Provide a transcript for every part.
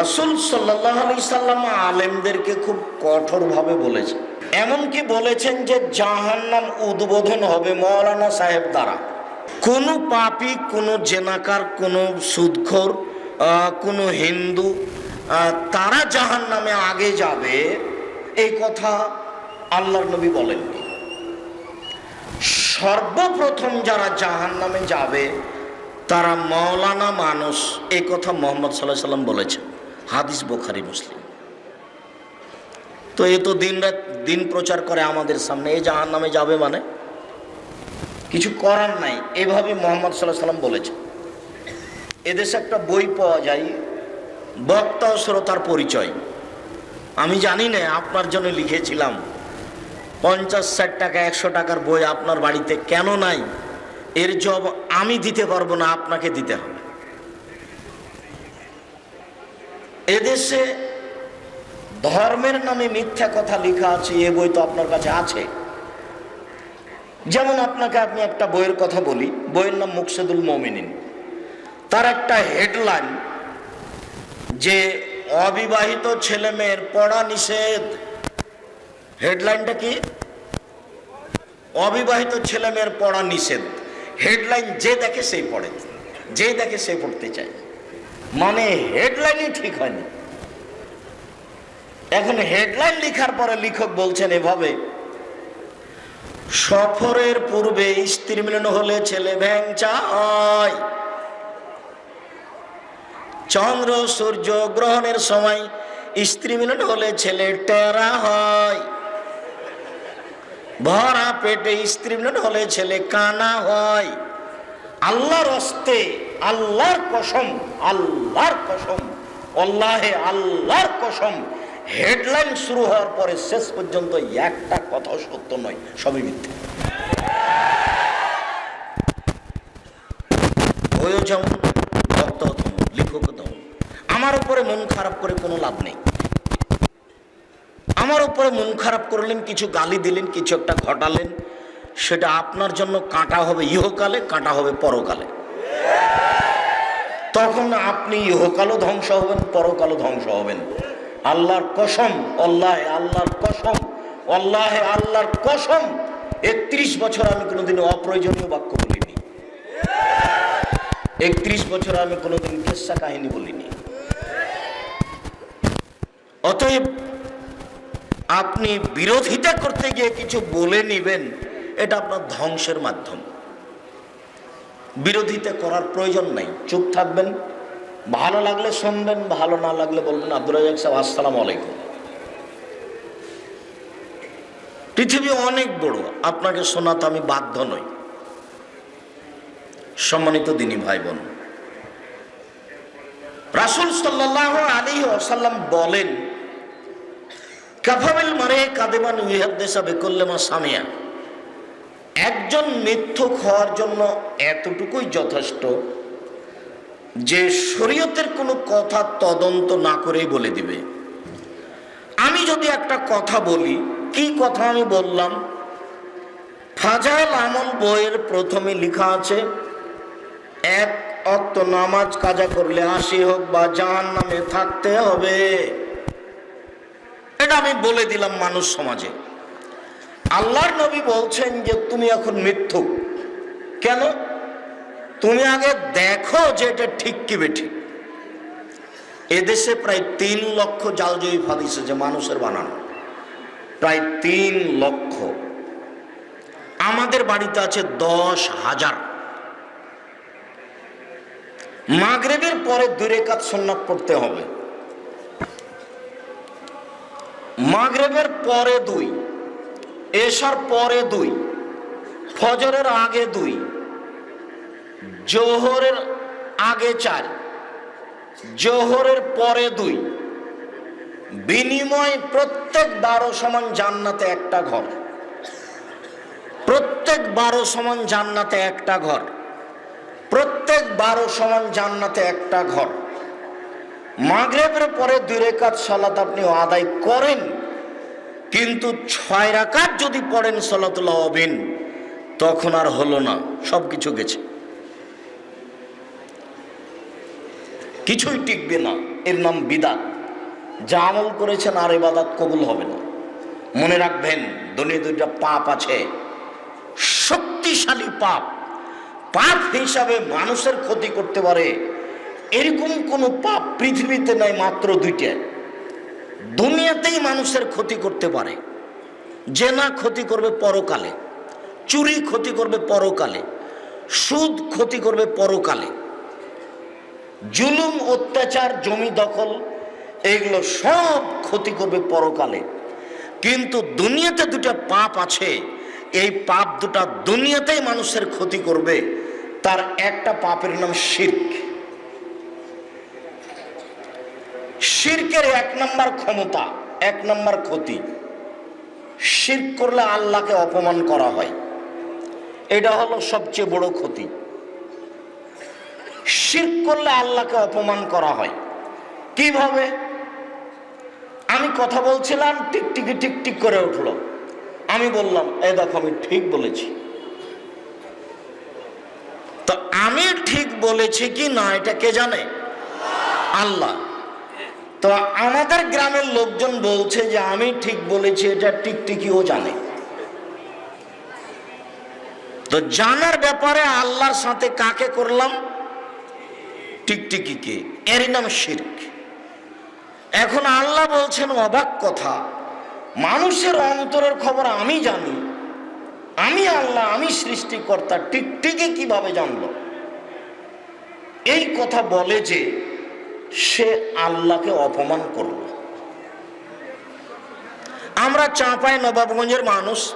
রাসুল সাল্লাহ আলি সাল্লাম আলেমদেরকে খুব কঠোরভাবে বলেছেন এমনকি বলেছেন যে জাহান্নাম উদ্বোধন হবে মৌলানা সাহেব দ্বারা। কোনো পাপি, কোনো জেনাকার, কোনো সুদখোর কোনো হিন্দু তারা জাহান নামে আগে যাবে। এই কথা আল্লাহর নবী বলেননি। সর্বপ্রথম যারা জাহান নামে যাবে, তারা মৌলানা মানুষ। এই কথা মোহাম্মদ সাল্লাহ সাল্লাম বলেছেন। হাদিস বোখারি মুসলিম। তো এ তো দিন রাত দিন প্রচার করে আমাদের সামনে, এই জাহান নামে যাবে মানে? কিছু করার নাই। এভাবে মোহাম্মদ সাল্লাহ সাল্লাম বলেছেন এদেশে একটা বই পাওয়া যায়, বক্তা ও শ্রোতার পরিচয়। আমি জানি না, আপনার জন্য লিখেছিলাম। পঞ্চাশ, ষাট টাকা, একশো টাকার বই আপনার বাড়িতে কেন নাই? এর জব আমি দিতে পারব না, আপনাকে দিতে হবে। এদেশে ধর্মের নামে মিথ্যা কথা লেখা আছে, এ বই তো আপনার কাছে আছে। যেমন আপনাকে আপনি একটা বইয়ের কথা বলি, বইয়ের নাম মুকসেদুল মমিনিন। তার একটা হেডলাইন যে, অবিবাহিত ছেলে মেয়ের পড়া নিষেধ। হেডলাইনটা কি? অবিবাহিত ছেলে মেয়ের পড়া নিষেধ। হেডলাইন যে দেখে সেই পড়ে, যে দেখে সে পড়তে চায়। মানে হেডলাইনই ঠিক হয়নি। এখন হেডলাইন লেখার পরে লেখক বলছেন এভাবে, সফরের পূর্বে স্ত্রী মিলন হলে ছেলে ভ্যাংচা হয় চন্দ্র সূর্য গ্রহণের সময় স্ত্রী মিলন হলে ছেলে টেরা হয়। ভরা পেটে স্ত্রী মিলন হলে ছেলে কানা হয়। আল্লাহর অস্তে আল্লাহর কসম আল্লাহর কসম আল্লাহে আল্লাহর কসম হেডলাইন শুরু হওয়ার পরে শেষ পর্যন্ত একটা কথা সত্য নয়, সবই মিথ্যে। বইও যেমন লেখক তেমন আমার উপরে মন খারাপ করে কোনো লাভ নেই। আমার উপরে মন খারাপ করলেন, কিছু গালি দিলেন, কিছু একটা ঘটালেন, সেটা আপনার জন্য কাঁটা হবে ইহকালে, কাঁটা হবে পরকালে। তখন আপনি ইহকালও ধ্বংস হবেন, পরকালও ধ্বংস হবেন। আল্লাহর কসম আল্লাহ আল্লাহর কসম আল্লাহ আল্লাহর কসম, একত্রিশ বছর আমি কোনোদিন অপ্রয়োজনীয় বাক্য বলিনি। একত্রিশ বছর আমি কোনোদিন কেসা কাহিনী বলিনি। অতএব আপনি বিরোধিতা করতে গিয়ে কিছু বলে নেবেন, এটা আপনার ধ্বংসের মাধ্যম। বিরোধিতা করার প্রয়োজন নাই। চুপ থাকবেন, ভালো লাগলে শুনবেন, ভালো না লাগলে বলবেন। আব্দুল রাজাক সাহেব, আসসালাম আলাইকুম। পৃথিবী অনেক বড়, আপনাকে শোনাতে আমি বাধ্য নই। সম্মানিত দিনী ভাই বোন রাসুল সাল্লাহ আলী ওসাল্লাম বলেন কাফাবিল মারে কাদেমান ইহাদ্দেশা বেকল্লেমা সামিয়া। একজন মিথ্যুক হওয়ার জন্য এতটুকুই যথেষ্ট যে শরীয়তের কোনো কথা তদন্ত না করেই বলে দিবে। আমি যদি একটা কথা বলি, কি কথা আমি বললাম? ফাজাল আমল বইয়ের প্রথমে লেখা আছে, এক অক্ত নামাজ কাজা করলে আসি হোক বা জাহান নামে থাকতে হবে। এটা আমি বলে দিলাম মানুষ সমাজে। আল্লাহর নবী বলছেন যে তুমি এখন মিথ্যুক কেন? তুমি আগে দেখো যে এটা ঠিক কি বেঠি। এদেশে প্রায় তিন লক্ষ জালজয়ী ফাদিস যে মানুষের বানানো। প্রায় তিন লক্ষ। আমাদের বাড়িতে আছে দশ হাজার। মাগরেবের পরে দূরে কাজ সন্ন্যাত করতে হবে। মাগরেবের পরে দুই। এশার পরে দুই, ফজরের আগে দুই, জোহরের আগে চার, জোহরের পরে দুই। বিনিময় প্রত্যেক বারো সমান জান্নাতে একটা ঘর। প্রত্যেক বারো সমান জান্নাতে একটা ঘর। প্রত্যেক বারো সমান জান্নাতে একটা ঘর। মাগরেবের পরে দুই রেখাত সালাত আপনি আদায় করেন। কিন্তু ছয় রাকাত যদি পড়েন সলাতুল্লাহ অবিন, তখন আর হলো না সব কিছু গেছে। কিছুই টিকবে না, এর নাম বিদাত। যা আমল করেছেন আর এবাদাত কবুল হবে না। মনে রাখবেন দুনিয়া দুইটা পাপ আছে। শক্তিশালী পাপ। পাপ হিসাবে মানুষের ক্ষতি করতে পারে। এরকম কোনো পাপ পৃথিবীতে নাই মাত্র দুইটা। দুনিয়াতেই মানুষের ক্ষতি করতে পারে। যে না ক্ষতি করবে পরকালে, চুরি ক্ষতি করবে পরকালে, সুদ ক্ষতি করবে পরকালে। জুলুম, অত্যাচার, জমি দখল, এগুলো সব ক্ষতি করবে পরকালে। কিন্তু দুনিয়াতে দুটা পাপ আছে। এই পাপ দুটা দুনিয়াতেই মানুষের ক্ষতি করবে। তার একটা পাপের নাম শির্ক। শির্কের এক নম্বর ক্ষমতা, এক নম্বর ক্ষতি। শির্ক করলে আল্লাহকে অপমান করা হয়। এটা হলো সবচেয়ে বড় ক্ষতি। শির্ক করলে আল্লাহকে অপমান করা হয়। কীভাবে? আমি কথা বলছিলাম টিকটিকি টিকটিক করে উঠল। আমি বললাম, এ দেখো, আমি ঠিক বলেছি। তো আমি ঠিক বলেছি কি না, এটা কে জানে? আল্লাহ। তো আমাদের গ্রামের লোকজন বলছে যে আমি ঠিক বলেছি, এটা টিকটিকিও জানে। তো জানার ব্যাপারে আল্লাহর সাথে কাকে করলাম? টিকটিকিকে। এরই নাম শির্ক। এখন আল্লাহ বলছেন অবাক কথা, মানুষের অন্তরের খবর আমি জানি, আমি আল্লাহ, আমি সৃষ্টিকর্তা, টিকটিকি কীভাবে জানলো? এই কথা বলে যে সে আল্লাহকে অপমান করল। আমরা চাঁপাই নবাবগঞ্জের মানুষ,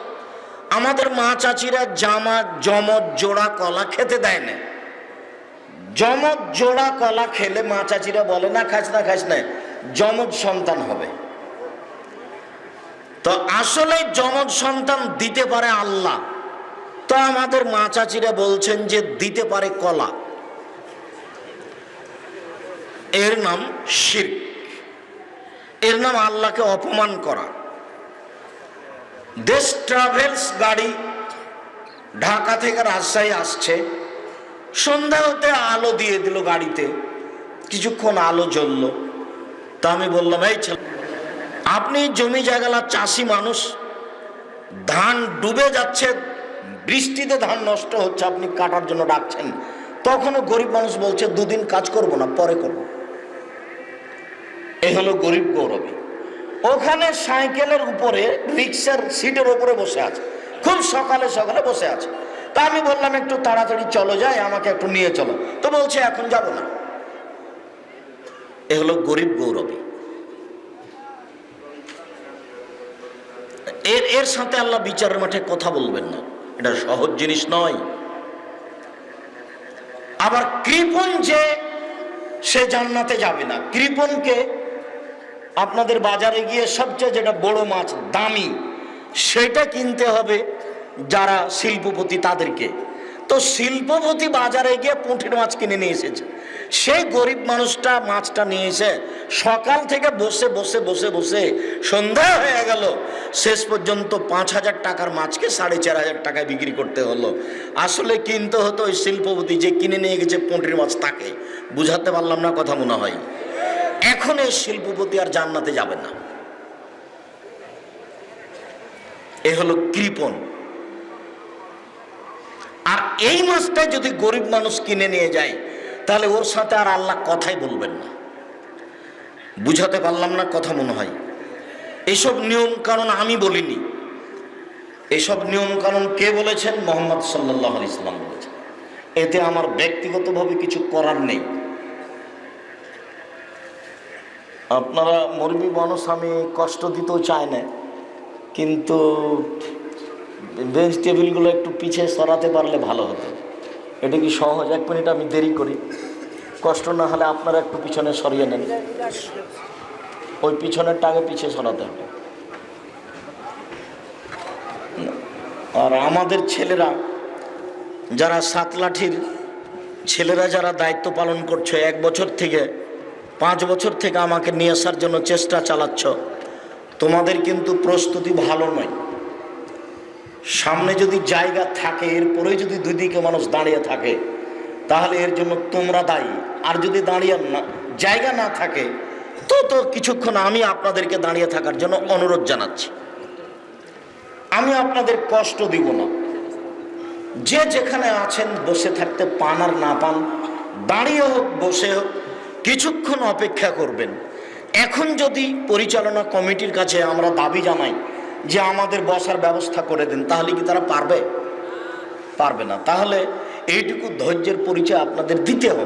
আমাদের মা চাচিরা জামা জমজ জোড়া, কলা খেতে দেয় না। জমজ জোড়া, কলা খেলে মা চাচিরা বলে, না, খাস না খাস না জমজ সন্তান হবে। তো আসলে জমজ সন্তান দিতে পারে আল্লাহ। তো আমাদের মা চাচিরা বলছেন যে দিতে পারে কলা। এর নাম শির। এর নাম আল্লাহকে অপমান করা। দেশ ট্রাভেলস গাড়ি ঢাকা থেকে রাজশাহী আসছে। সন্ধ্যা হতে আলো দিয়ে দিল গাড়িতে। কিছুক্ষণ আলো জ্বলল। তা আমি বললাম, এই ছেলে, আপনি জমি জায়গালা চাষি মানুষ। ধান ডুবে যাচ্ছে, বৃষ্টিতে ধান নষ্ট হচ্ছে, আপনি কাটার জন্য ডাকছেন। তখনও গরিব মানুষ বলছে, দুদিন কাজ করব না, পরে করব। এই হলো গরিব গৌরবী। ওখানে সাইকেলের উপরে, রিক্সার সিটের উপরে বসে আছে। খুব সকালে সকালে বসে আছে। তা আমি বললাম, একটু তাড়াতাড়ি চলো যাই, আমাকে একটু নিয়ে চলো। তো বলছে, এখন যাব না। এ হলো গরিব গৌরবী। এর এর সাথে আল্লাহ বিচারের মাঠে কথা বলবেন না। এটা সহজ জিনিস নয়। আবার কৃপন যে, সে জান্নাতে যাবে না। কৃপনকে আপনাদের বাজারে গিয়ে সবচেয়ে যেটা বড় মাছ, দামি, সেটা কিনতে হবে যারা শিল্পপতি তাদেরকে। তো শিল্পপতি বাজারে গিয়ে পুঁটির মাছ কিনে নিয়ে এসেছে। সেই গরিব মানুষটা মাছটা নিয়ে এসে সকাল থেকে বসে বসে বসে বসে সন্ধ্যা হয়ে গেল। শেষ পর্যন্ত পাঁচ হাজার টাকার মাছকে সাড়ে চার হাজার টাকায় বিক্রি করতে হলো। আসলে কিনতে হতো ওই শিল্পপতি যে কিনে নিয়ে গেছে পুঁটির মাছ তাকে। বুঝাতে পারলাম না কথা মনে হয়। এখন এই শিল্পপতি আর জান্নাতে যাবে না। এ হলো কৃপন। আর এই মাছটা যদি গরিব মানুষ কিনে নিয়ে যায়, তাহলে ওর সাথে আর আল্লাহ কথাই বলবেন না। বুঝাতে পারলাম না, কথা মনে হয়। এসব নিয়ম কারণ আমি বলিনি। এসব নিয়ম কারণ কে বলেছেন? মোহাম্মদ সাল্লাহ ইসলাম বলেছেন। এতে আমার ব্যক্তিগতভাবে কিছু করার নেই। আপনারা মুরবি মানুষ আমি কষ্ট দিতেও চাই না, কিন্তু বেঞ্চ টেবিলগুলো একটু পিছিয়ে সরাতে পারলে ভালো হতো। এটা কি সহজ? এক মিনিট আমি দেরি করি। কষ্ট না হলে আপনারা একটু পিছনে সরিয়ে নেন। ওই পিছনের টাকে পিছিয়ে সরাতে হবে। আর আমাদের ছেলেরা, যারা সাত লাঠির ছেলেরা যারা দায়িত্ব পালন করছে, এক বছর থেকে পাঁচ বছর থেকে আমাকে নিয়ে আসার জন্য চেষ্টা চালাচ্ছ। তোমাদের কিন্তু প্রস্তুতি ভালো নয়। সামনে যদি জায়গা থাকে, এরপরে যদি দুই দিকে মানুষ দাঁড়িয়ে থাকে, তাহলে এর জন্য তোমরা দায়ী। আর যদি দাঁড়িয়ে না, জায়গা না থাকে, তো তো কিছুক্ষণ আমি আপনাদেরকে দাঁড়িয়ে থাকার জন্য অনুরোধ জানাচ্ছি। আমি আপনাদের কষ্ট দিব না। যে যেখানে আছেন, বসে থাকতে পান আর না পান, দাঁড়িয়ে হোক, বসে হোক কিছুক্ষণ অপেক্ষা করবেন। এখন যদি পরিচালনা কমিটির কাছে আমরা দাবি জানাই যে আমাদের বসার ব্যবস্থা করে দেন, তাহলে কি তারা পারবে? পারবে না। তাহলে এইটুকু ধৈর্যের পরিচয় আপনাদের দিতে হবে।